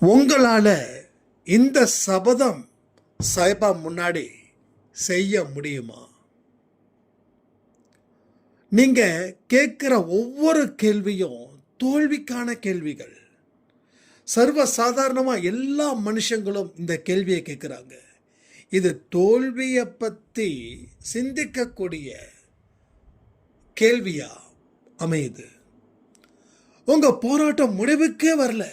உங்களால் இந்த சபதம் சாய்பா முன்னாடி செய்ய முடியுமா? நீங்கள் கேட்குற ஒவ்வொரு கேள்வியும் தோல்விக்கான கேள்விகள். சர்வ சாதாரணமாக எல்லா மனுஷங்களும் இந்த கேள்வியை கேட்குறாங்க. இது தோல்வியை பற்றி சிந்திக்கக்கூடிய கேள்வியாக அமையுது? உங்கள் போராட்டம் முடிவுக்கே வரல.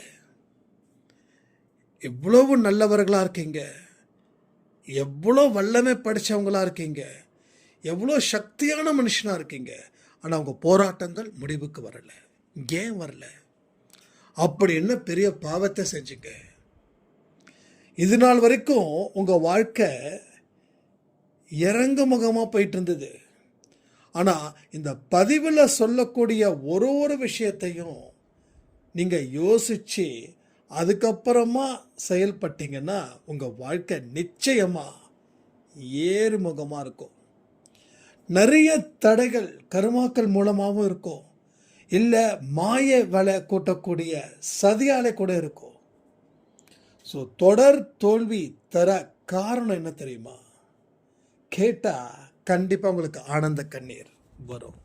எவ்வளவு நல்லவர்களாக இருக்கீங்க? எவ்வளோ வல்லமை படித்தவங்களாக இருக்கீங்க? எவ்வளோ சக்தியான மனுஷனாக இருக்கீங்க? ஆனால் உங்கள் போராட்டங்கள் முடிவுக்கு வரலை. ஏன் வரல? அப்படி என்ன பெரிய பாவத்தை செஞ்சுங்க? இது நாள் வரைக்கும் உங்கள் வாழ்க்கை இறங்கு முகமாக போயிட்டு இருந்தது ஆனால் இந்த பதிவில் சொல்லக்கூடிய ஒரு ஒரு விஷயத்தையும் நீங்கள் யோசித்து அதுக்கப்புறமா செயல்பட்டீங்கன்னா உங்கள் வாழ்க்கை நிச்சயமாக ஏறுமுகமாக இருக்கும். நிறைய தடைகள் கருமாக்கள் மூலமாகவும் இருக்கும். இல்லை மாய வலை கூட்டக்கூடிய சதியாலை கூட இருக்கும். ஸோ தொடர் தோல்வி தர காரணம் என்ன தெரியுமா? கேட்டால் கண்டிப்பாக உங்களுக்கு ஆனந்த கண்ணீர் வரும்.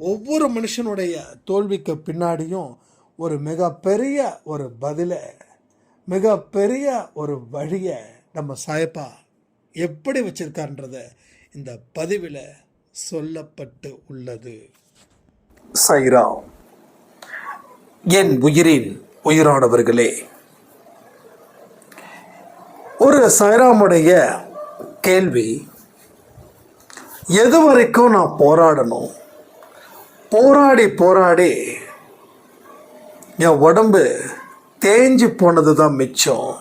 ஒவ்வொரு மனுஷனுடைய தோல்விக்கு பின்னாடியும் ஒரு மிகப்பெரிய ஒரு பதிலை மிகப்பெரிய ஒரு வழியை நம்ம சாயப்பா எப்படி வச்சிருக்கான்றத இந்த பதிவில் சொல்லப்பட்டு உள்ளது. சைராம் என் உயிரின் உயிரானவர்களே ஒரு சைராமுடைய கேள்வி எது வரைக்கும் நான் போராடணும்? போராடி போராடி என் உடம்பு தேஞ்சு போனது தான் மிச்சம்.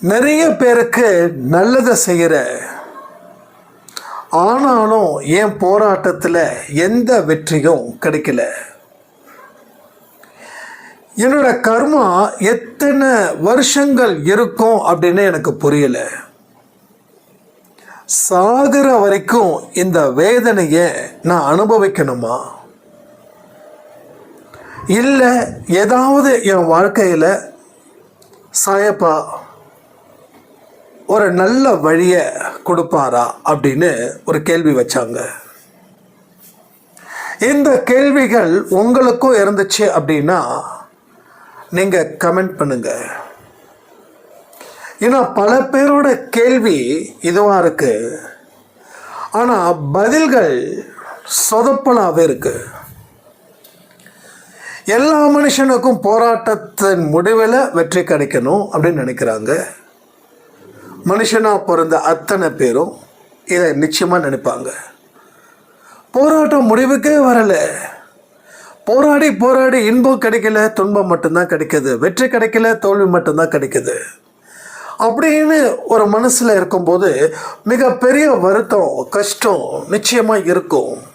நிறைய பேருக்கு நல்லதை செய்கிற ஆனாலும் என் போராட்டத்தில் எந்த வெற்றியும் கிடைக்கல. என்னோட கர்மா எத்தனை வருஷங்கள் இருக்கும் அப்படின்னு எனக்கு புரியல. சாகிற வரைக்கும் இந்த வேதனையை நான் அனுபவிக்கணுமா? இல்லை ஏதாவது என் வாழ்க்கையில் சாயப்பா ஒரு நல்ல வழியை கொடுப்பாரா அப்படின்னு ஒரு கேள்வி வச்சாங்க. இந்த கேள்விகள் உங்களுக்கும் இருந்துச்சு அப்படின்னா நீங்கள் கமெண்ட் பண்ணுங்க. ஏன்னா பல பேரோட கேள்வி இதுவாக இருக்குது ஆனால் பதில்கள் சொதப்பலாகவே இருக்குது எல்லா மனுஷனுக்கும் போராட்டத்தின் முடிவில் வெற்றி கிடைக்கணும் அப்படின்னு நினைக்கிறாங்க. மனுஷனாக பிறந்த அத்தனை பேரும் இதை நிச்சயமாக நினைப்பாங்க. போராட்டம் முடிவுக்கே வரலை. போராடி போராடி இன்பம் கிடைக்கல துன்பம் மட்டும்தான் கிடைக்கிது. வெற்றி கிடைக்கல தோல்வி மட்டும்தான் கிடைக்கிது. அப்படின்னு ஒரு மனசில் இருக்கும்போது மிகப்பெரிய வருத்தம் கஷ்டம் நிச்சயமாக இருக்கும்.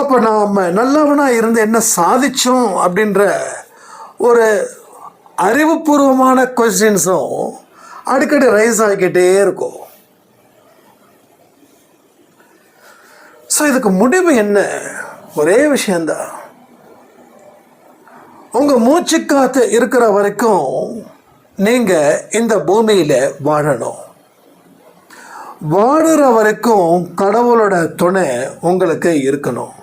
அப்போ நாம் நல்லவனாக இருந்து என்ன சாதிச்சோம் அப்படின்ற ஒரு அறிவுபூர்வமான கொஸ்டின்ஸும் அடிக்கடி ரைஸ் ஆகிக்கிட்டே இருக்கும். ஸோ இதுக்கு முடிவு என்ன? ஒரே விஷயந்தான் உங்கள் மூச்சு காத்து இருக்கிற வரைக்கும் நீங்கள் இந்த பூமியில் வாழணும். வாடுற வரைக்கும் கடவுளோட துணை உங்களுக்கு இருக்கணும்.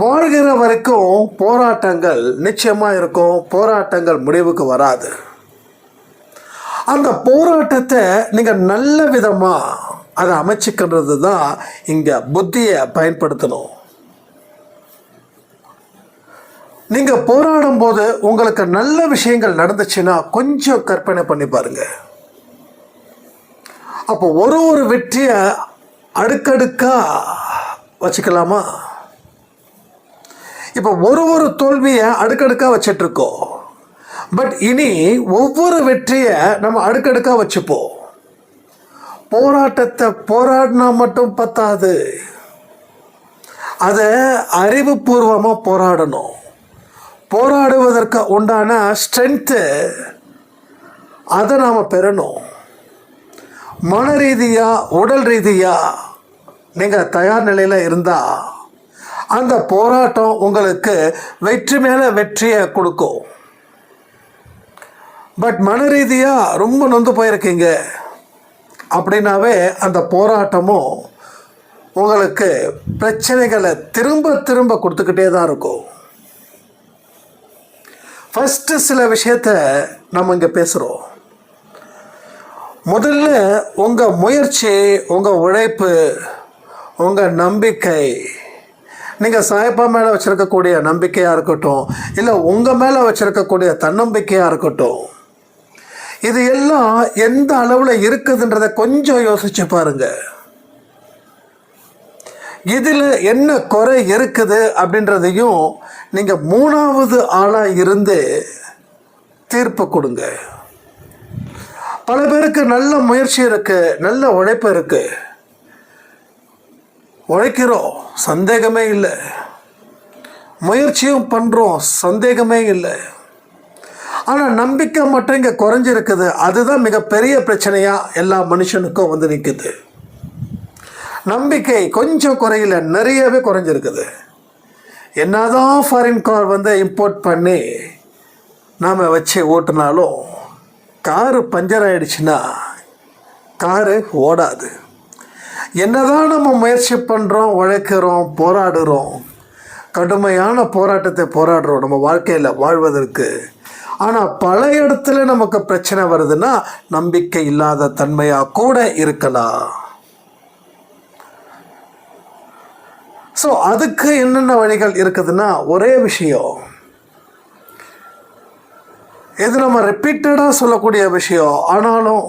வாழ்கிற வரைக்கும் போராட்டங்கள் நிச்சயமாக இருக்கும். போராட்டங்கள் முடிவுக்கு வராது. அந்த போராட்டத்தை நீங்கள் நல்ல விதமாக அதை அமைச்சிக்கின்றது தான் இங்கே புத்தியை பயன்படுத்தணும். நீங்கள் போராடும் போது உங்களுக்கு நல்ல விஷயங்கள் நடந்துச்சுன்னா கொஞ்சம் கற்பனை பண்ணி பாருங்கள் அப்போ ஒரு ஒரு வெற்றியை அடுக்கடுக்காக வச்சுக்கலாமா? இப்போ ஒரு ஒரு தோல்வியை அடுக்கடுக்காக வச்சிட்ருக்கோம். பட் இனி ஒவ்வொரு வெற்றியை நம்ம அடுக்கடுக்காக வச்சுப்போம். போராட்டத்தை போராடினா மட்டும் பத்தாது. அதை அறிவுபூர்வமாக போராடணும். போராடுவதற்கு உண்டான ஸ்ட்ரென்த்து அதை நாம் பெறணும். மன ரீதியாக உடல் ரீதியாக நீங்கள் தயார் நிலையில் இருந்தால் அந்த போராட்டம் உங்களுக்கு வெற்றி மேலே வெற்றியை கொடுக்கும். பட் மன ரீதியாக ரொம்ப நொந்து போயிருக்கீங்க. அப்படின்னாவே அந்த போராட்டமும் உங்களுக்கு பிரச்சனைகளை திரும்ப திரும்ப கொடுத்துக்கிட்டே தான் இருக்கும். ஃபஸ்ட்டு சில விஷயத்த நம்ம இங்கே பேசுகிறோம் முதல்ல உங்கள் முயற்சி உங்கள் உழைப்பு உங்கள் நம்பிக்கை நீங்கள் சாயப்பா மேலே வச்சுருக்கக்கூடிய நம்பிக்கையாக இருக்கட்டும் இல்லை உங்கள் மேலே வச்சுருக்கக்கூடிய தன்னம்பிக்கையாக இருக்கட்டும் இது எல்லாம் எந்த அளவில் இருக்குதுன்றதை கொஞ்சம் யோசிச்சு பாருங்க. இதில் என்ன குறை இருக்குது அப்படின்றதையும் நீங்கள் மூணாவது ஆளாக இருந்து தீர்ப்பு கொடுங்க. பல பேருக்கு நல்ல முயற்சி இருக்குது நல்ல உழைப்பு இருக்குது உழைக்கிறோம் சந்தேகமே இல்லை. முயற்சியும் பண்ணுறோம் சந்தேகமே இல்லை. ஆனால் நம்பிக்கை மட்டும் இங்கே குறைஞ்சிருக்குது. அதுதான் மிகப்பெரிய பிரச்சனையாக எல்லா மனுஷனுக்கும் வந்து நிற்குது நம்பிக்கை கொஞ்சம் குறையில நிறையவே குறைஞ்சிருக்குது. என்னதான் ஃபாரின் கார் வந்து இம்போர்ட் பண்ணி நாம் வச்சு ஓட்டினாலும் காரு பஞ்சர் ஆயிடுச்சுன்னா காரு ஓடாது. என்னதான் நம்ம முயற்சி பண்ணுறோம் உழைக்கிறோம் போராடுறோம் கடுமையான போராட்டத்தை போராடுறோம் நம்ம வாழ்க்கையில் வாழ்வதற்கு. ஆனால் பல இடத்துல நமக்கு பிரச்சனை வருதுன்னா நம்பிக்கை இல்லாத தன்மையாக கூட இருக்கலாம். ஸோ அதுக்கு என்னென்ன வழிகள் இருக்குதுன்னா ஒரே விஷயம். இது நம்ம ரிப்பீட்டடாக சொல்லக்கூடிய விஷயம். ஆனாலும்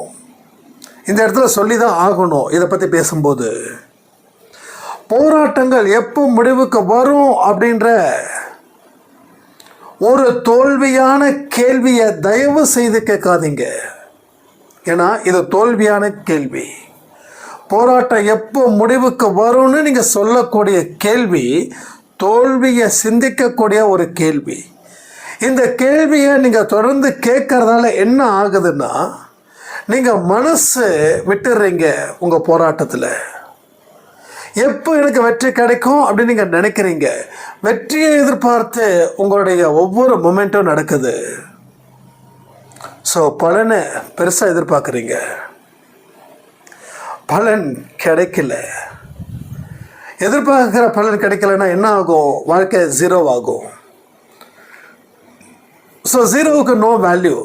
இந்த இடத்துல சொல்லி தான் ஆகணும் இதை பற்றி பேசும்போது. போராட்டங்கள் எப்போ முடிவுக்கு வரும் அப்படின்ற ஒரு தோல்வியான கேள்வியை தயவு செய்து கேட்காதீங்க. ஏன்னா இது தோல்வியான கேள்வி. போராட்டம் எப்போ முடிவுக்கு வரும்னு நீங்கள் சொல்லக்கூடிய கேள்வி தோல்வியை சிந்திக்கக்கூடிய ஒரு கேள்வி. இந்த கேள்வியை நீங்கள் தொடர்ந்து கேட்கறதால என்ன ஆகுதுன்னா நீங்கள் மனசு விட்டுடுறீங்க உங்கள் போராட்டத்தில். எப்போ எனக்கு வெற்றி கிடைக்கும் அப்படின்னு நீங்கள் நினைக்கிறீங்க? வெற்றியை எதிர்பார்த்து உங்களுடைய ஒவ்வொரு மொமெண்ட்டும் நடக்குது. ஸோ பலனை பெருசாக எதிர்பார்க்குறீங்க. பலன் கிடைக்கல. எதிர்பார்க்குற பலன் கிடைக்கலன்னா என்ன ஆகும்? வாழ்க்கை ஜீரோ ஆகும். ஸோ ஜீரோவுக்கு நோ வேல்யூ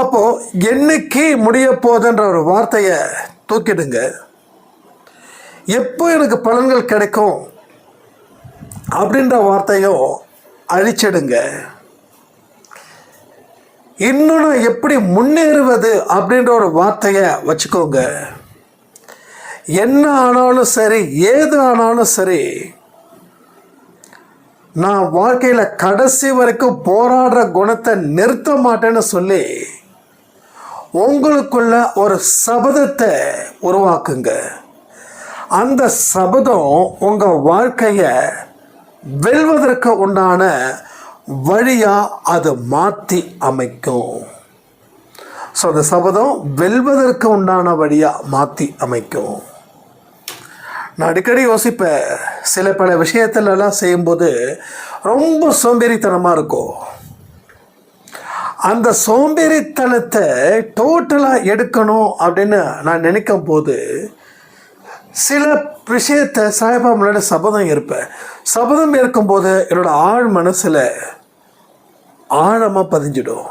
அப்போது என்னைக்கு முடிய போதுன்ற ஒரு வார்த்தையை தூக்கிடுங்க. எப்போ எனக்கு பலன்கள் கிடைக்கும் அப்படின்ற வார்த்தையும் அழிச்சிடுங்க. இன்னும் நான் எப்படி முன்னேறுவது அப்படின்ற ஒரு வார்த்தையை வச்சுக்கோங்க. என்ன ஆனாலும் சரி ஏது ஆனாலும் சரி நான் வாழ்க்கையில் கடைசி வரைக்கும் போராடுற குணத்தை நிறுத்த மாட்டேன்னு சொல்லி உங்களுக்குள்ள ஒரு சபதத்தை உருவாக்குங்க. அந்த சபதம் உங்கள் வாழ்க்கையை வெல்வதற்கு உண்டான வழியாக அது மாற்றி அமைக்கும். ஸோ அந்த சபதம் வெல்வதற்கு உண்டான வழியாக மாற்றி அமைக்கும். நான் அடிக்கடி யோசிப்பேன். சில பல விஷயத்துலலாம் செய்யும்போது ரொம்ப சோம்பேறித்தனமாக இருக்கும். அந்த சோம்பேறித்தனத்தை டோட்டலாக எடுக்கணும் அப்படின்னு நான் நினைக்கும் போது சில விஷயத்தை சாய்பா முன்னாடி சபதம் இருப்பேன் சபதம் இருக்கும்போது என்னோடய ஆழ் மனசில் ஆழமாக பதிஞ்சிடும்.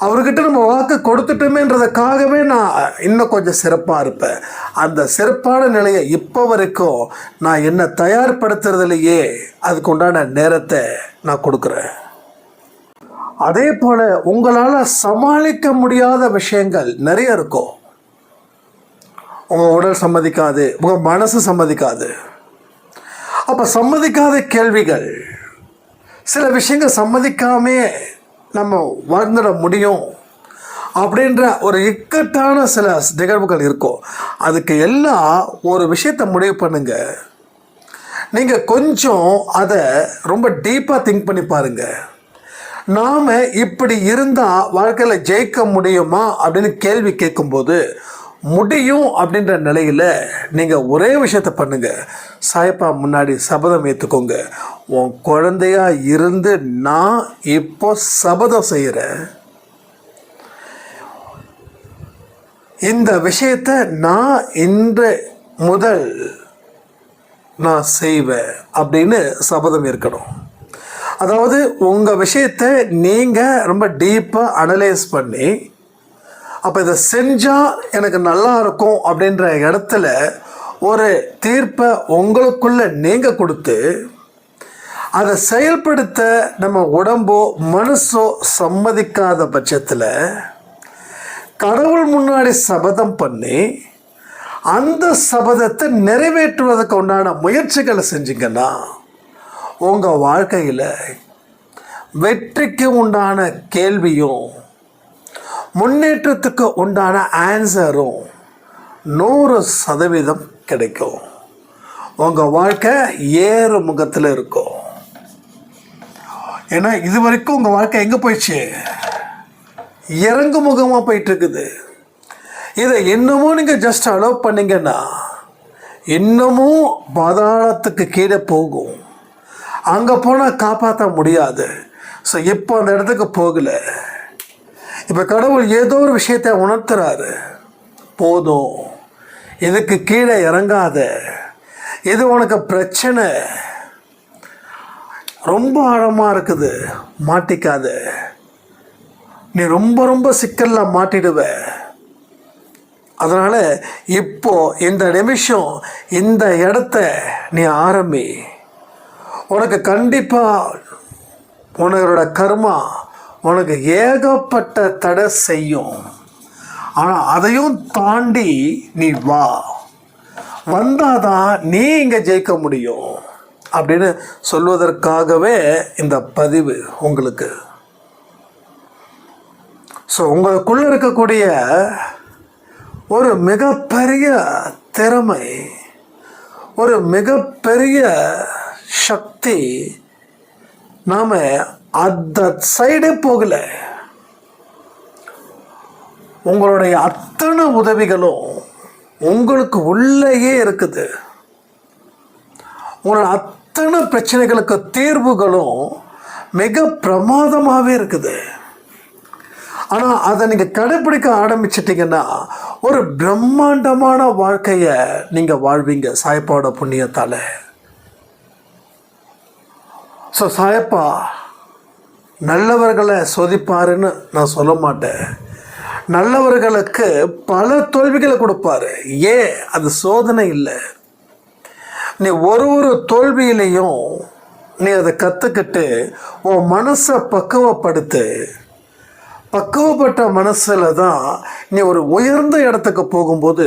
அவர்கிட்ட நம்ம வாக்கு கொடுத்துட்டோமேன்றதுக்காகவே நான் இன்னும் கொஞ்சம் சிறப்பாக இருப்பேன். அந்த சிறப்பான நிலையை இப்போ வரைக்கும் நான் என்னை தயார்படுத்துறதுலையே அதுக்கு உண்டான நேரத்தை நான் கொடுக்குறேன். அதே போல் உங்களால் சமாளிக்க முடியாத விஷயங்கள் நிறைய இருக்கும் உங்கள் உடல் சம்மதிக்காது உங்கள் மனசு சம்மதிக்காது. அப்போ சம்மதிக்காத கேள்விகள் சில விஷயங்கள் சம்மதிக்காமே நம்ம வாழ்ந்துட முடியும் அப்படின்ற ஒரு இக்கட்டான சில நிகழ்வுகள் இருக்கும் அதுக்கு எல்லாம் ஒரு விஷயத்தை முடிவு பண்ணுங்க. நீங்கள் கொஞ்சம் அதை ரொம்ப டீப்பாக திங்க் பண்ணி பாருங்கள் நாம் இப்படி இருந்தால் வாழ்க்கையில் ஜெயிக்க முடியுமா அப்படின்னு கேள்வி கேட்கும்போது முடியும் அப்படின்ற நிலையில் நீங்கள் ஒரே விஷயத்த பண்ணுங்கள் சாயப்பா முன்னாடி சபதம் ஏற்றுக்கோங்க உன் குழந்தையாக இருந்து நான் இப்போ சபதம் செய்கிறேன் இந்த விஷயத்தை நான் இன்று முதல் நான் செய்வேன் அப்படின்னு சபதம் இருக்கணும் அதாவது உங்கள் விஷயத்தை நீங்கள் ரொம்ப டீப்பாக அனலைஸ் பண்ணி அப்போ இதை செஞ்சால் எனக்கு நல்லா இருக்கும் அப்படின்ற இடத்துல ஒரு தீர்ப்பை உங்களுக்குள்ள நீங்கள் கொடுத்து அதை செயல்படுத்த நம்ம உடம்போ மனசோ சம்மதிக்காத பட்சத்தில் கடவுள் முன்னாடி சபதம் பண்ணி அந்த சபதத்தை நிறைவேற்றுவதற்கு உண்டான முயற்சிகளை செஞ்சீங்கன்னா உங்கள் வாழ்க்கையில் வெற்றிக்கு உண்டான கேள்வியும் முன்னேற்றத்துக்கு உண்டான ஆன்சரும் நூறு சதவீதம் கிடைக்கும். உங்கள் வாழ்க்கை ஏறு முகத்தில் இருக்கும். ஏன்னா இது வரைக்கும் உங்கள் வாழ்க்கை எங்கே போயிடுச்சு? இறங்கு முகமாக போயிட்டுருக்குது. இதை இன்னமும் நீங்கள் ஜஸ்ட் அலோவ் பண்ணிங்கன்னா இன்னமும் பாதாளத்துக்கு கீழே போகும். அங்கே போனால் காப்பாற்ற முடியாது. ஸோ இப்போ அந்த இடத்துக்கு போகல? இப்போ கடவுள் ஏதோ ஒரு விஷயத்தை உணர்த்துறாரு. போதும். இதுக்கு கீழே இறங்காத? இது உனக்கு பிரச்சனை? ரொம்ப ஆழமாக இருக்குது. மாட்டிக்காத. நீ ரொம்ப ரொம்ப சிக்கலில் மாட்டிடுவ. அதனால் இப்போ இந்த நிமிஷம் இந்த இடத்த நீ ஆரம்பி உனக்கு கண்டிப்பாக உனரோட கர்மா உனக்கு ஏகப்பட்ட தடை செய்யும். ஆனால் அதையும் தாண்டி நீ வா. வந்தால் தான் நீ இங்கே ஜெயிக்க முடியும் அப்படின்னு சொல்வதற்காகவே இந்த பதிவு உங்களுக்கு. ஸோ உங்களுக்குள்ள இருக்கக்கூடிய ஒரு மிகப்பெரிய திறமை ஒரு மிகப்பெரிய சக்தி நாம் அந்த சைடே போகலை. உங்களுடைய அத்தனை உதவிகளும் உங்களுக்கு உள்ளேயே இருக்குது. உங்களோட அத்தனை பிரச்சனைகளுக்கு தீர்வுகளும் மிக பிரமாதமாகவே இருக்குது. ஆனால் அதை நீங்கள் கடைப்பிடிக்க ஆரம்பிச்சிட்டிங்கன்னா ஒரு பிரம்மாண்டமான வாழ்க்கையை நீங்கள் வாழ்வீங்க சாயப்பாவோட புண்ணியத்தால். ஸோ சாயப்பா நல்லவர்களை சோதிப்பாருன்னு நான் சொல்ல மாட்டேன். நல்லவர்களுக்கு பல தோல்விகளை கொடுப்பாரு. ஏன் அது சோதனை இல்லை. நீ ஒரு ஒரு தோல்வியிலையும் நீ அதை கற்றுக்கிட்டு உன் மனசை பக்குவப்படுத்து. பக்குவப்பட்ட மனசில் தான் நீ ஒரு உயர்ந்த இடத்துக்கு போகும்போது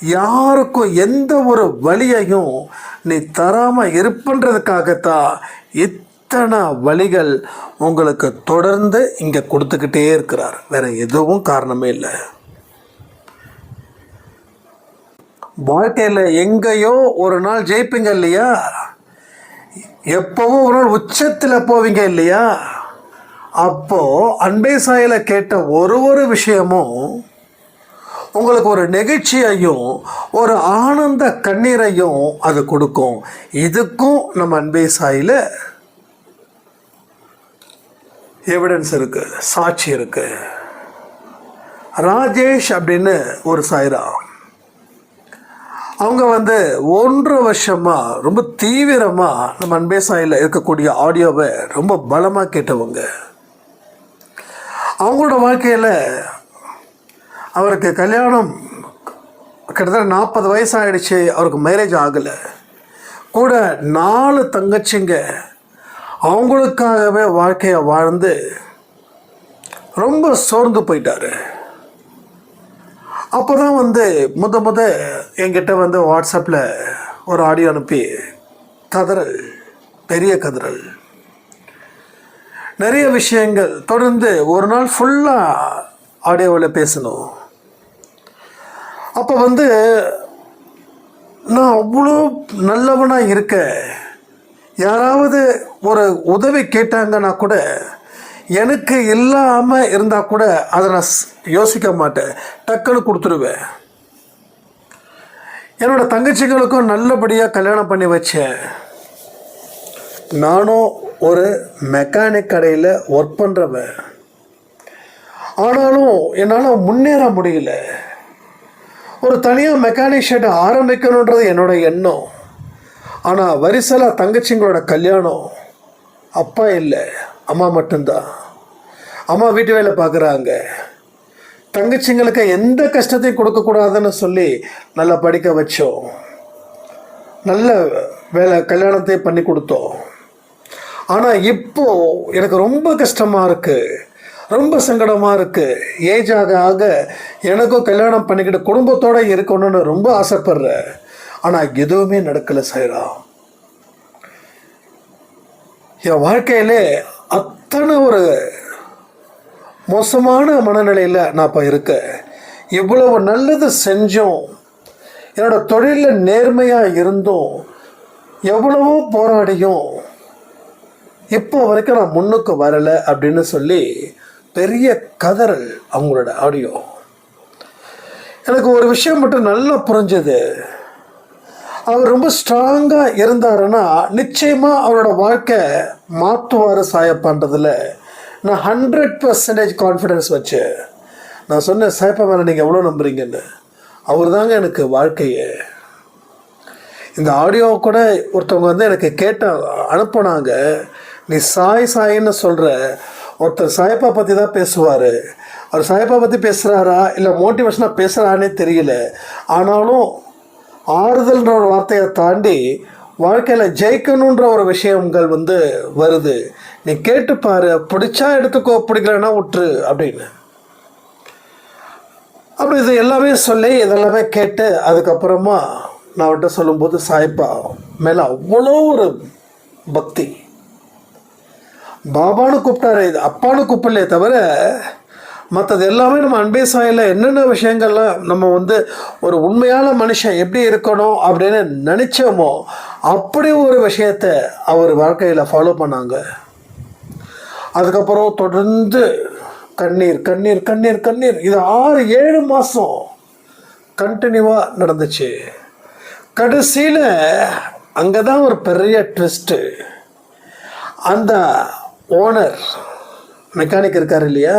யாருக்கும் எந்த ஒரு வழியையும் நீ தராமல் இருப்பன்றதுக்காகத்தான் இத்தனை வழிகள் உங்களுக்கு தொடர்ந்து இங்கே கொடுத்துக்கிட்டே இருக்கிறார். வேறு எதுவும் காரணமே இல்லை. வாழ்க்கையில் எங்கேயோ ஒரு நாள் ஜெயிப்பீங்க இல்லையா? எப்போவும் ஒரு நாள் உச்சத்தில் போவீங்க இல்லையா? அப்போது அன்பே சாயில் கேட்ட ஒரு ஒரு விஷயமும் உங்களுக்கு ஒரு நெகிழ்ச்சியையும் ஒரு ஆனந்த கண்ணீரையும் அது கொடுக்கும். இதுக்கும் நம்ம அன்பே சாயில் எவிடன்ஸ் இருக்கு சாட்சி இருக்கு. ராஜேஷ் அப்படின்னு ஒரு சாய்ரா. அவங்க வந்து ஒன்றரை வருஷமாக ரொம்ப தீவிரமாக நம்ம அன்பே சாயில் இருக்கக்கூடிய ஆடியோவை ரொம்ப பலமாக கேட்டவங்க. அவங்களோட வாழ்க்கையில் அவருக்கு கல்யாணம் கிட்டத்தட்ட நாற்பது வயசு ஆகிடுச்சு அவருக்கு மேரேஜ் ஆகலை. கூட நாலு தங்கச்சிங்க அவங்களுக்காகவே வாழ்க்கையை வாழ்ந்து ரொம்ப சோர்ந்து போயிட்டாரு. அப்போ தான் வந்து முத முத என்கிட்ட வந்து வாட்ஸ்அப்பில் ஒரு ஆடியோ அனுப்பி கதறல் பெரிய கதறல் நிறைய விஷயங்கள் தொடர்ந்து ஒரு நாள் ஃபுல்லாக ஆடியோவில் பேசணும். அப்போ வந்து நான் அவ்வளோ நல்லவனாக இருக்கேன் யாராவது ஒரு உதவி கேட்டாங்கன்னா கூட எனக்கு இல்லாமல் இருந்தால் கூட அதை நான் யோசிக்க மாட்டேன். டக்குன்னு கொடுத்துருவேன். என்னோட தங்கச்சிகளுக்கும் நல்லபடியாக கல்யாணம் பண்ணி வச்சேன். நானும் ஒரு மெக்கானிக் கடையில் ஒர்க் பண்ணுறவன் ஆனாலும் என்னால் முன்னேற முடியல. ஒரு தனியாக மெக்கானிக் ஷெட்டை ஆரம்பிக்கணுன்றது என்னோட எண்ணம். ஆனால் வரிசலாக தங்கச்சிங்களோட கல்யாணம் அப்பா இல்லை அம்மா மட்டும்தான். அம்மா வீட்டு வேலை பார்க்குறாங்க தங்கச்சிங்களுக்கு எந்த கஷ்டத்தையும் கொடுக்கக்கூடாதுன்னு சொல்லி நல்லா படிக்க வச்சோம். நல்ல வேலை கல்யாணத்தை பண்ணி கொடுத்தோம். ஆனால் இப்போது எனக்கு ரொம்ப கஷ்டமாக இருக்குது ரொம்ப சங்கடமாக இருக்குது ஏஜ் ஆக ஆக எனக்கும் கல்யாணம் பண்ணிக்கிட்டு குடும்பத்தோடு இருக்கணும்னு ரொம்ப ஆசைப்பட்றேன். ஆனால் எதுவுமே நடக்கலை சைராம் என் வாழ்க்கையிலே அத்தனை ஒரு மோசமான மனநிலையில் நான் இப்போ இருக்கேன். இவ்வளவு நல்லது செஞ்சோம். என்னோடய தொழிலில் நேர்மையாக இருந்தும். எவ்வளவோ போராடியும் இப்போ வரைக்கும் நான் முன்னுக்கு வரலை அப்படின்னு சொல்லி பெரிய கதறல் அவங்களோட ஆடியோ எனக்கு ஒரு விஷயம் மட்டும் நல்லா புரிஞ்சது. அவர் ரொம்ப ஸ்ட்ராங்காக இருந்தாருன்னா நிச்சயமாக அவரோட வாழ்க்கை மாற்றுவார் சாயப்பான்றதில் நான் ஹண்ட்ரட் பர்சன்டேஜ் கான்ஃபிடென்ஸ் வச்சு நான் சொன்னேன் சாயப்பா மேலே நீங்கள் எவ்வளோ நம்புறீங்கன்னு அவர் தாங்க எனக்கு வாழ்க்கையே. இந்த ஆடியோ கூட ஒருத்தவங்க வந்து எனக்கு கேட்ட அனுப்புனாங்க நீ சாய் சாயின்னு சொல்கிற ஒருத்தர் சாயப்பா பற்றி தான் பேசுவார். அவர் சாயப்பா பற்றி பேசுகிறாரா இல்லை மோட்டிவேஷனாக பேசுகிறானே தெரியல. ஆனாலும் ஆறுதல்ன்ற ஒரு வார்த்தையை தாண்டி வாழ்க்கையில் ஜெயிக்கணுன்ற ஒரு விஷயங்கள் வந்து வருது. நீ கேட்டுப்பாரு பிடிச்சா எடுத்துக்கோ பிடிக்கலன்னா விட்டுரு அப்படின்னு. அப்படி இது எல்லாமே சொல்லி இதெல்லாமே கேட்டு அதுக்கப்புறமா நான் அவர்கிட்ட சொல்லும்போது சாய்ப்பா மேலே அவ்வளோ ஒரு பக்தி. பாபான்னு கூப்பிட்டாரு இது அப்பான்னு கூப்பிடலையே தவிர மற்றது எல்லாமே நம்ம அன்பே சாயில் என்னென்ன விஷயங்கள்லாம் நம்ம வந்து ஒரு உண்மையான மனுஷன் எப்படி இருக்கணும் அப்படின்னு நினச்சோமோ அப்படி ஒரு விஷயத்தை அவர் வாழ்க்கையில் ஃபாலோ பண்ணாங்க. அதுக்கப்புறம் தொடர்ந்து கண்ணீர் கண்ணீர் கண்ணீர் கண்ணீர். இது ஆறு ஏழு மாதம் கண்டினியூவாக நடந்துச்சு. கடைசியில் அங்கே தான் ஒரு பெரிய ட்விஸ்ட்டு அந்த ஓனர் மெக்கானிக் இருக்கார் இல்லையா?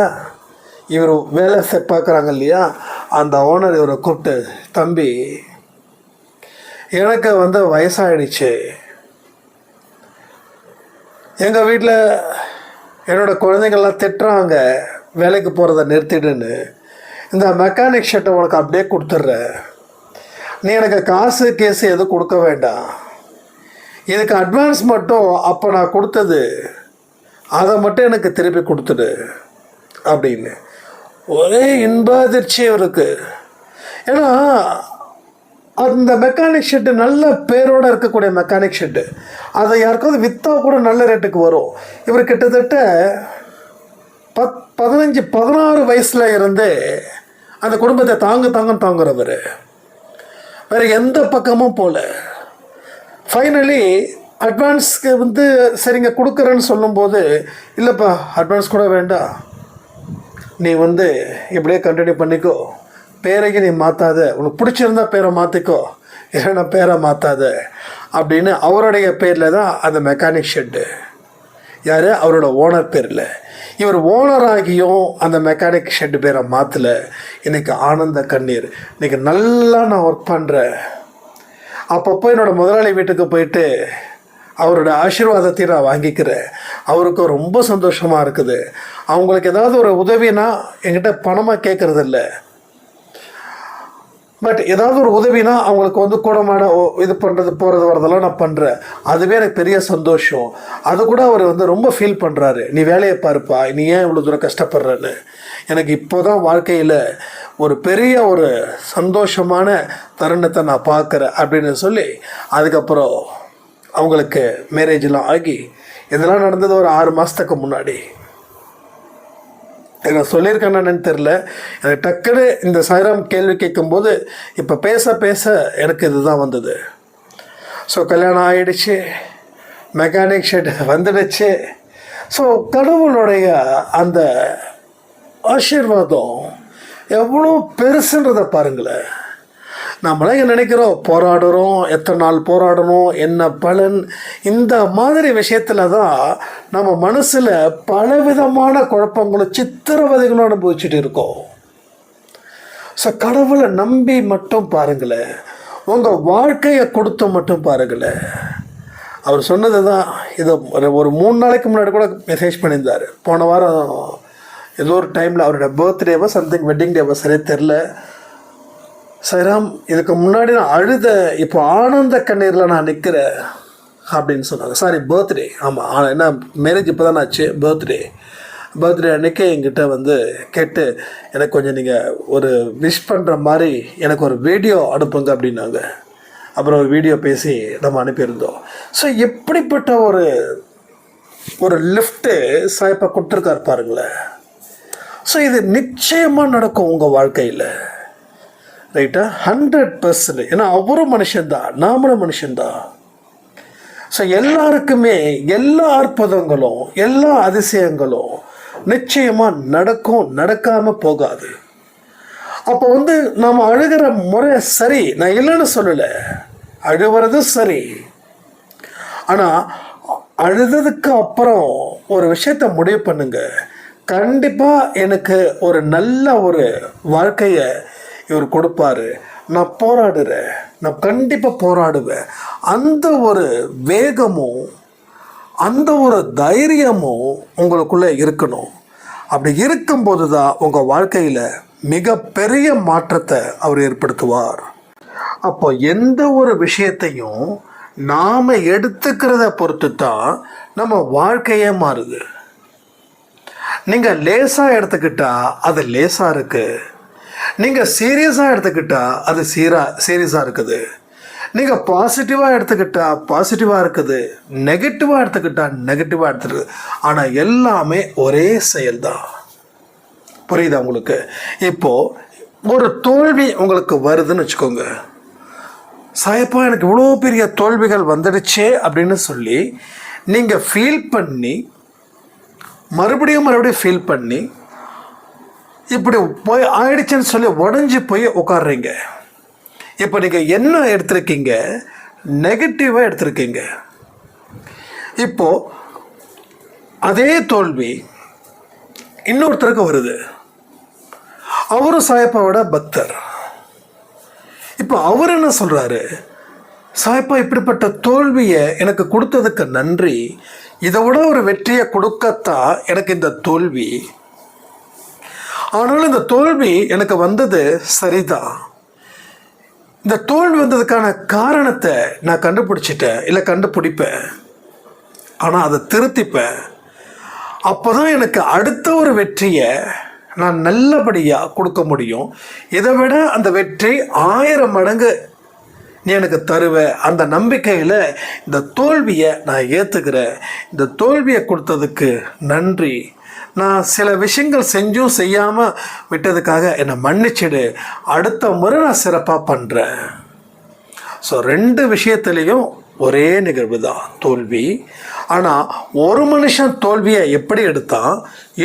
இவர் வேலை பார்க்குறாங்க இல்லையா? அந்த ஓனர் இவரை கூப்பிட்டு தம்பி எனக்கு வந்து வயசாகிடுச்சு எங்கள் வீட்டில் என்னோட குழந்தைங்கள்லாம் திட்டுறாங்க. வேலைக்கு போகிறத நிறுத்திடுன்னு. இந்த மெக்கானிக் ஷர்ட்டை உனக்கு அப்படியே கொடுத்துட்றேன் நீ எனக்கு காசு கேஸு எதுவும் கொடுக்க வேண்டாம். இதுக்கு அட்வான்ஸ் மட்டும் அப்போ நான் கொடுத்தது. அதை மட்டும் எனக்கு திருப்பி கொடுத்துடு. அப்படின்னு. ஒரே இன்ப அதிர்ச்சி அவருக்கு ஏன்னா அந்த மெக்கானிக் ஷெட்டு நல்ல பேரோட இருக்கக்கூடிய மெக்கானிக் ஷெட்டு அதை யாருக்காவது விற்றா கூட நல்ல ரேட்டுக்கு வரும். இவர் கிட்டத்தட்ட பத் பதினஞ்சு பதினாறு வயசில் இருந்து அந்த குடும்பத்தை தாங்க தாங்க தாங்குறவர். வேறு எந்த பக்கமும் போகல ஃபைனலி அட்வான்ஸ்க்கு வந்து சரிங்க கொடுக்குறேன்னு சொல்லும்போது இல்லைப்பா அட்வான்ஸ் கூட வேண்டாம். நீ வந்து இப்படியே கண்டினியூ பண்ணிக்கோ. பேரைக்கு நீ மாற்றாத உனக்கு பிடிச்சிருந்தா பேரை மாற்றிக்கோ இல்லைன்னா பேரை மாற்றாத அப்படின்னு அவருடைய பேரில் தான் அந்த மெக்கானிக் ஷெட்டு யார்? அவரோட ஓனர் பேரில். இவர் ஓனராகியும் அந்த மெக்கானிக் ஷெட்டு பேரை மாற்றலை இன்றைக்கி ஆனந்த கண்ணீர். இன்றைக்கி நல்லா நான் ஒர்க் பண்ணுறேன் அப்பப்போ என்னோடய முதலாளி வீட்டுக்கு போயிட்டு அவரோட ஆசீர்வாதத்தை நான் வாங்கிக்கிறேன். அவருக்கு ரொம்ப சந்தோஷமாக இருக்குது. அவங்களுக்கு ஏதாவது ஒரு உதவினா என்கிட்ட பணமாக கேட்குறது இல்லை பட் ஏதாவது ஒரு உதவினா அவங்களுக்கு வந்து கூடமாட ஓ- இது பண்ணுறது போகிறது வரதெல்லாம் நான் பண்ணுறேன் அதுவே எனக்கு பெரிய சந்தோஷம். அது கூட அவர் வந்து ரொம்ப ஃபீல் பண்ணுறாரு நீ வேலையை பாருப்பா. நீ ஏன் இவ்வளோ தூரம் கஷ்டப்படுறன்னு? எனக்கு இப்போ தான் வாழ்க்கையில் ஒரு பெரிய ஒரு சந்தோஷமான தருணத்தை நான் பார்க்குறேன் அப்படின்னு சொல்லி அதுக்கப்புறம் அவங்களுக்கு மேரேஜ்லாம் ஆகி இதெல்லாம் நடந்தது ஒரு ஆறு மாதத்துக்கு முன்னாடி. நான் சொல்லியிருக்கேன் என்னன்னு தெரில எனக்கு டக்குன்னு இந்த சாய்ராம் கேள்வி கேட்கும்போது இப்போ பேச பேச எனக்கு இதுதான் வந்தது. ஸோ கல்யாணம் ஆகிடுச்சு மெக்கானிக் ஷெட் வந்துடுச்சு. ஸோ கடவுளுடைய அந்த ஆசீர்வாதம் எவ்வளோ பெருசுன்றதை பாருங்களேன். நம்மளாம் நினைக்கிறோம்? போராடுறோம். எத்தனை நாள் போராடணும்? என்ன பலன்? இந்த மாதிரி விஷயத்தில் தான் நம்ம மனசில் பலவிதமான குழப்பங்களும் சித்திரவதைகளும் அனுபவிச்சுட்டு இருக்கோம். ஸோ கடவுளை நம்பி மட்டும் பாருங்களேன். உங்கள் வாழ்க்கையை கொடுத்து மட்டும் பாருங்களேன். அவர் சொன்னது தான் இதை ஒரு ஒரு மூணு நாளைக்கு முன்னாடி கூட மெசேஜ் பண்ணியிருந்தார். போன வாரம் ஏதோ ஒரு டைமில் அவரோட பர்த்டேவோ சம்திங் வெட்டிங் டேவோ சரியே தெரில சைராம் இதுக்கு முன்னாடி நான் அழுத இப்போ ஆனந்த கண்ணீரில் நான் நிற்கிறேன் அப்படின்னு சொன்னாங்க. சாரி பர்த்டே ஆமாம் என்ன மேரேஜ் இப்போ தான் ஆச்சு பர்த்டே பர்த்டே அன்றைக்கே என்கிட்ட வந்து கேட்டு எனக்கு கொஞ்சம் நீங்கள் ஒரு விஷ் பண்ணுற மாதிரி எனக்கு ஒரு வீடியோ அனுப்புங்க அப்படின்னாங்க. அப்புறம் ஒரு வீடியோ பேசி நம்ம அனுப்பியிருந்தோம். ஸோ எப்படிப்பட்ட ஒரு ஒரு லிஃப்ட்டு சாய்ப்பா கொடுத்துருக்காரு பாருங்களேன். ஸோ இது நிச்சயமாக நடக்கும் உங்கள் வாழ்க்கையில். ரைட்டா ஹண்ட்ரட் பர்சன்ட் ஏன்னா அவரும் மனுஷன்தான் நாமளும் மனுஷன்தான் ஸோ எல்லாருக்குமே எல்லா அற்புதங்களும் எல்லா அதிசயங்களும் நிச்சயமாக நடக்கும் நடக்காமல் போகாது. அப்போ வந்து நாம் அழுகிற முறை சரி. நான் இல்லைன்னு சொல்லலை. அழுகிறது சரி. ஆனால் அழுததுக்கு அப்புறம் ஒரு விஷயத்த முடிவு பண்ணுங்க. கண்டிப்பாக எனக்கு ஒரு நல்ல ஒரு வாழ்க்கையை இவர் கொடுப்பாரு. நான் போராடுறேன். நான் கண்டிப்பாக போராடுவேன். அந்த ஒரு வேகமும் அந்த ஒரு தைரியமும் உங்களுக்குள்ளே இருக்கணும். அப்படி இருக்கும்போது தான் உங்கள் வாழ்க்கையில் மிகப்பெரிய மாற்றத்தை அவர் ஏற்படுத்துவார். அப்போ எந்த ஒரு விஷயத்தையும் நாம் எடுத்துக்கிறத பொறுத்து தான் நம்ம வாழ்க்கையே மாறுது. நீங்கள் லேசாக எடுத்துக்கிட்டால் அது லேசாக இருக்குது நீங்கள் சீரியஸாக எடுத்துக்கிட்டால் அது சீரா சீரியஸாக இருக்குது. நீங்கள் பாசிட்டிவாக எடுத்துக்கிட்டால் பாசிட்டிவாக இருக்குது. நெகட்டிவாக எடுத்துக்கிட்டால் நெகட்டிவாக எடுத்துருக்குது ஆனால் எல்லாமே ஒரே செயல்தான். புரியுதா உங்களுக்கு? இப்போது ஒரு தோல்வி உங்களுக்கு வருதுன்னு வச்சுக்கோங்க. சாயப்பா எனக்கு இவ்வளோ பெரிய தோல்விகள் வந்துடுச்சே அப்படின்னு சொல்லி நீங்கள் ஃபீல் பண்ணி மறுபடியும் மறுபடியும் ஃபீல் பண்ணி இப்படி போய் ஆயிடுச்சுன்னு சொல்லி உடஞ்சி போய் உட்காடுறீங்க இப்போ நீங்கள் என்ன எடுத்திருக்கீங்க? நெகட்டிவாக எடுத்திருக்கீங்க. இப்போது அதே தோல்வி இன்னொருத்தருக்கு வருது. அவரும் சாயப்பாவோட பக்தர். இப்போ அவர் என்ன சொல்கிறாரு சாயப்பா இப்படிப்பட்ட தோல்வியை எனக்கு கொடுத்ததுக்கு நன்றி. இதை விட ஒரு வெற்றியை கொடுக்கத்தான் எனக்கு இந்த தோல்வி. ஆனாலும் இந்த தோல்வி எனக்கு வந்தது சரிதான். இந்த தோல்வி வந்ததுக்கான காரணத்தை நான் கண்டுபிடிச்சிட்டேன் இல்லை கண்டுபிடிப்பேன். ஆனால் அதை திருத்திப்பேன். அப்போ தான் எனக்கு அடுத்த ஒரு வெற்றியை நான் நல்லபடியாக கொடுக்க முடியும். இதை விட அந்த வெற்றி ஆயிரம் மடங்கு நீ எனக்கு தருவ அந்த நம்பிக்கையில் இந்த தோல்வியை நான் ஏற்றுக்கிறேன் இந்த தோல்வியை கொடுத்ததுக்கு நன்றி. நான் சில விஷயங்கள் செஞ்சும் செய்யாமல் விட்டதுக்காக என்னை மன்னிச்சிடு. அடுத்த முறை நான் சிறப்பாக பண்ணுறேன் ஸோ ரெண்டு விஷயத்துலேயும் ஒரே நிகழ்வு தான் தோல்வி. ஆனால் ஒரு மனுஷன் தோல்வியை எப்படி எடுத்தான்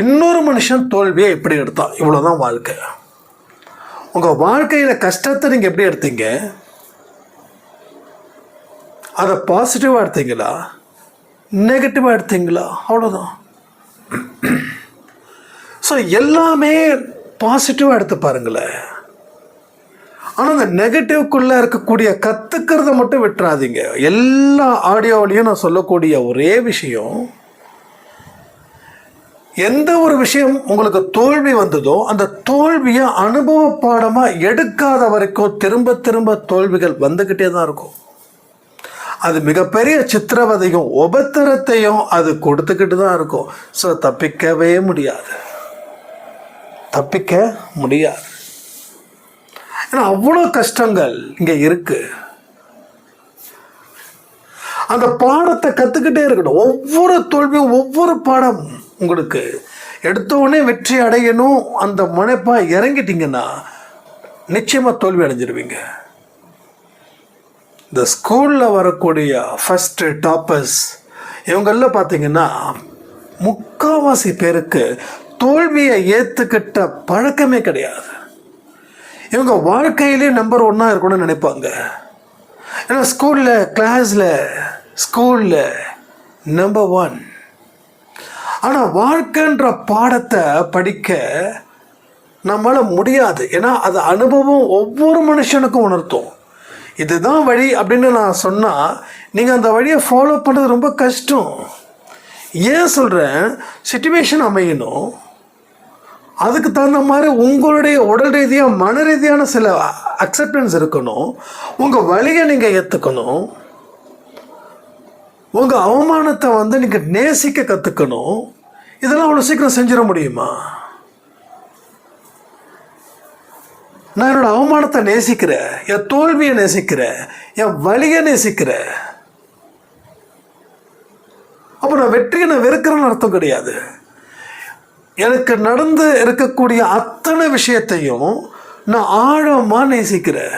இன்னொரு மனுஷன் தோல்வியை எப்படி எடுத்தான் இவ்வளோ தான் வாழ்க்கை. உங்கள் வாழ்க்கையில் கஷ்டத்தை நீங்கள் எப்படி எடுத்தீங்க? அதை பாசிட்டிவாக எடுத்தீங்களா? நெகட்டிவாக எடுத்தீங்களா? அவ்வளோதான் ஸோ எல்லாமே பாசிட்டிவாக எடுத்து பாருங்களேன். ஆனால் அந்த நெகட்டிவ்க்குள்ளே இருக்கக்கூடிய கற்றுக்கிறத மட்டும் விட்டுறாதீங்க. எல்லா ஆடியோவிலையும் நான் சொல்லக்கூடிய ஒரே விஷயம் எந்த ஒரு விஷயம் உங்களுக்கு தோல்வி வந்ததோ அந்த தோல்வியை அனுபவ பாடமாக எடுக்காத வரைக்கும் திரும்ப திரும்ப தோல்விகள் வந்துக்கிட்டே தான் இருக்கும். அது மிகப்பெரிய சித்திரவதையும் உபத்திரத்தையும் அது கொடுத்துக்கிட்டு தான் இருக்கும். ஸோ தப்பிக்கவே முடியாது. தப்பிக்க முடியாது. ஏன்னா அவ்வளோ கஷ்டங்கள் இங்கே இருக்கு. அந்த பாடத்தை கற்றுக்கிட்டே இருக்கணும். ஒவ்வொரு தோல்வியும் ஒவ்வொரு பாடம் உங்களுக்கு எடுத்தோடனே வெற்றி அடையணும். அந்த முனைப்பாக இறங்கிட்டிங்கன்னா நிச்சயமாக தோல்வி அடைஞ்சிருவீங்க. இந்த ஸ்கூலில் வரக்கூடிய ஃபஸ்ட்டு டாப்பர்ஸ் இவங்கெல்லாம் பார்த்தீங்கன்னா முக்கால்வாசி பேருக்கு தோல்வியை ஏற்றுக்கிட்ட பழக்கமே கிடையாது. இவங்க வாழ்க்கையிலே நம்பர் ஒன்னாக இருக்கணும்னு நினைப்பாங்க. ஏன்னா ஸ்கூலில் கிளாஸில் ஸ்கூலில் நம்பர் ஒன் ஆனால் வாழ்க்கைன்ற பாடத்தை படிக்க நம்மளால் முடியாது. ஏன்னா அது அனுபவம் ஒவ்வொரு மனுஷனுக்கும் உணர்த்தும். இதுதான் வழி அப்படின்னு நான் சொன்னால் நீங்கள் அந்த வழியை ஃபாலோ பண்ணுறது ரொம்ப கஷ்டம். ஏன் சொல்கிறேன் சுச்சுவேஷன் அமையணும். அதுக்கு தகுந்த மாதிரி உங்களுடைய உடல் ரீதியாக மன ரீதியான சில அக்செப்டன்ஸ் இருக்கணும். உங்கள் வழியை நீங்கள் ஏற்றுக்கணும் உங்கள் அவமானத்தை வந்து நீங்கள் நேசிக்க கற்றுக்கணும் இதெல்லாம் அவ்வளோ சீக்கிரம் செஞ்சிட முடியுமா? நான் என்னோடய அவமானத்தை நேசிக்கிறேன் என் தோல்வியை நேசிக்கிறேன் என் வலியை நேசிக்கிறேன் அப்போ நான் வெற்றியை நான் வெறுக்கிறேன்னு அர்த்தம் கிடையாது. எனக்கு நடந்து இருக்கக்கூடிய அத்தனை விஷயத்தையும் நான் ஆழமாக நேசிக்கிறேன்.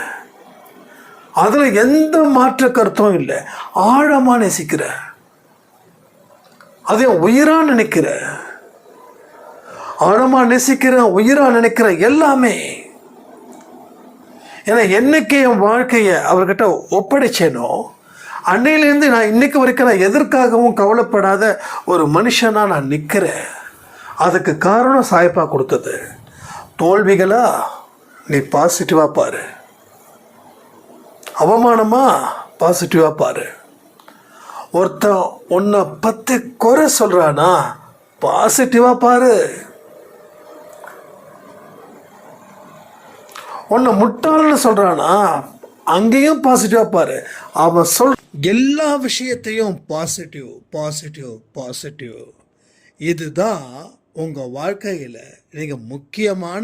அதில் எந்த மாற்ற கருத்தும் இல்லை. ஆழமாக நேசிக்கிறேன். அதை உயிராக நினைக்கிறேன். ஆழமாக நேசிக்கிறேன் உயிராக நினைக்கிறேன் எல்லாமே. ஏன்னா என்னைக்கு என் வாழ்க்கையை அவர்கிட்ட ஒப்படைச்சேனோ அன்னையிலேருந்து நான் இன்னைக்கு வரைக்கும் நான் எதற்காகவும் கவலைப்படாத ஒரு மனுஷனாக நான் நிற்கிறேன் அதுக்கு காரணம் சாய்ப்பா கொடுத்தது. தோல்விகளா நீ பாசிட்டிவாக பாரு. அவமானமா பாசிட்டிவாக பாரு. ஒருத்தன் உன்னை பற்றி குறை சொல்கிறானா பாசிட்டிவாக பாரு. உன்னை முட்டாளன்னு சொல்கிறானா அங்கேயும் பாசிட்டிவாக பாரு. அவன் சொல் எல்லா விஷயத்தையும் பாசிட்டிவ் பாசிட்டிவ் பாசிட்டிவ் இதுதான் உங்கள் வாழ்க்கையில் நீங்கள் முக்கியமான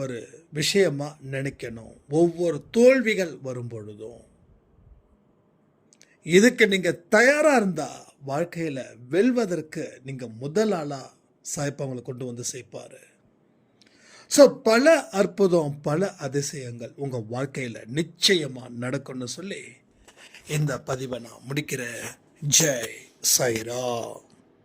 ஒரு விஷயமாக நினைக்கணும். ஒவ்வொரு தோல்விகள் வரும் பொழுதும் இதுக்கு நீங்கள் தயாராக இருந்தால் வாழ்க்கையில் வெல்வதற்கு நீங்கள் முதல் ஆளாக சாய்ப்பவங்களை கொண்டு வந்து சேர்ப்பார். ஸோ பல அற்புதம் பல அதிசயங்கள் உங்கள் வாழ்க்கையில் நிச்சயமாக நடக்கும்னு சொல்லி இந்த பதிவை நான் முடிக்கிறேன். ஜெய் சைரா